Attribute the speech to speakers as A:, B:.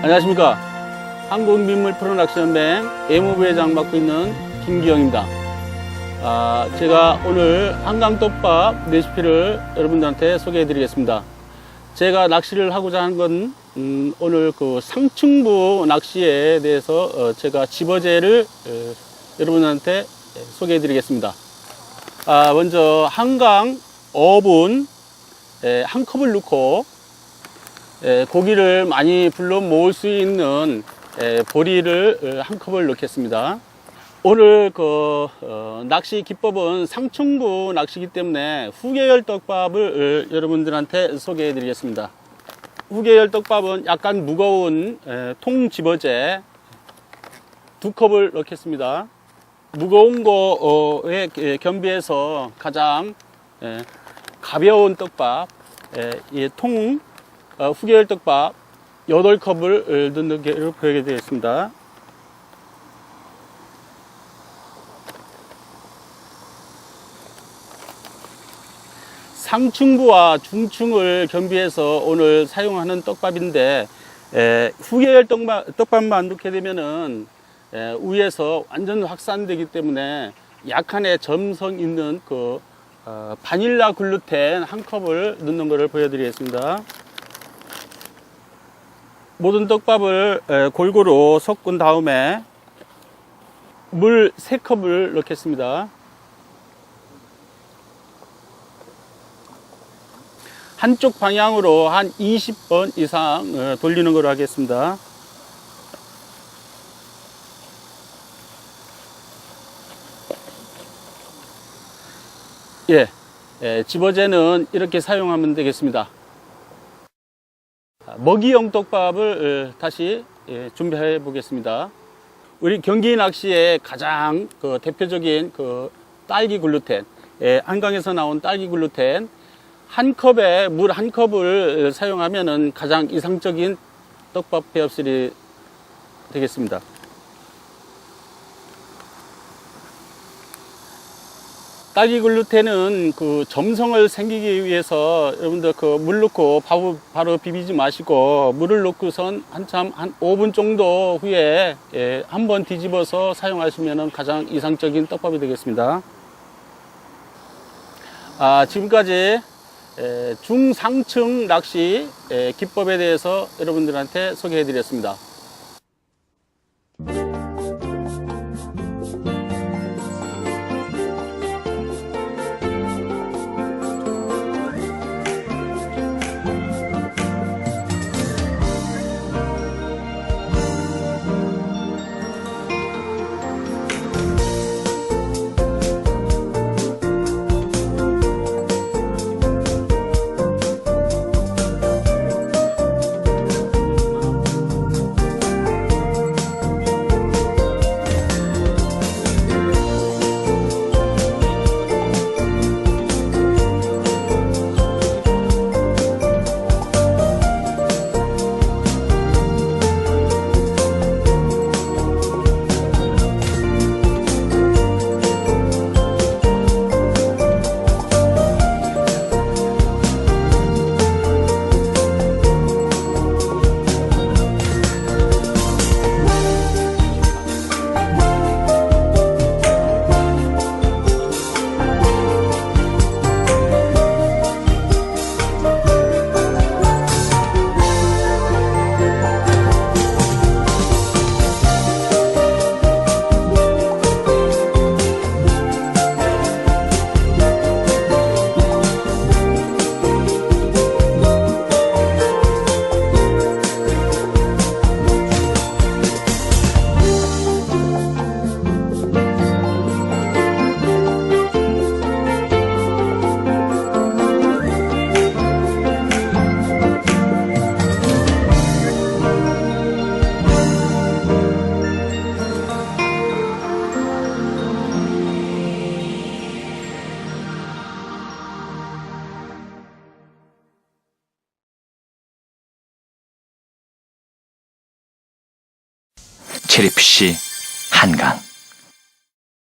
A: 안녕하십니까. 한국민물 프로 낚시연맹 예무부회 장 맡고 있는 김기영입니다. 아, 제가 오늘 한강떡밥 레시피를 여러분들한테 소개해 드리겠습니다. 제가 낚시를 하고자 하는 건, 음, 오늘 그 상층부 낚시에 대해서 어, 제가 집어제를 어, 여러분들한테 소개해 드리겠습니다. 아, 먼저 한강 어분 에, 한 컵을 넣고 에, 고기를 많이 불러 모을 수 있는 에, 보리를 어, 한 컵을 넣겠습니다. 오늘 그 어, 낚시 기법은 상층부 낚시기 때문에 후계열 떡밥을 어, 여러분들한테 소개해 드리겠습니다. 후계열 떡밥은 약간 무거운 에, 통 집어제 두 컵을 넣겠습니다. 무거운 거에 에, 겸비해서 가장 에, 가벼운 떡밥, 통, 어, 후계열 떡밥 8컵을 넣는 게 보게 되겠습니다. 상층부와 중층을 겸비해서 오늘 사용하는 떡밥인데 에, 후계열 떡밥, 떡밥만 넣게 되면은 에, 위에서 완전 확산되기 때문에 약간의 점성 있는 그 어, 바닐라 글루텐 한 컵을 넣는 것을 보여드리겠습니다. 모든 떡밥을 에, 골고루 섞은 다음에 물 3컵을 넣겠습니다. 한쪽 방향으로 한 20번 이상 어, 돌리는 걸로 하겠습니다. 예, 예, 집어제는 이렇게 사용하면 되겠습니다. 아, 먹이용 떡밥을 어, 다시 예, 준비해 보겠습니다. 우리 경기 낚시의 가장 그 대표적인 그 딸기 글루텐, 예, 한강에서 나온 딸기 글루텐 한 컵에 물 한 컵을 사용하면은 가장 이상적인 떡밥 배합술이 되겠습니다. 딸기 글루텐은 그 점성을 생기기 위해서 여러분들 그 물 넣고 바로, 바로 비비지 마시고 물을 넣고선 한참 한 5분 정도 후에 예, 한번 뒤집어서 사용하시면 가장 이상적인 떡밥이 되겠습니다. 아, 지금까지 에, 중상층 낚시 에, 기법에 대해서 여러분들한테 소개해 드렸습니다.
B: 체리피쉬 한강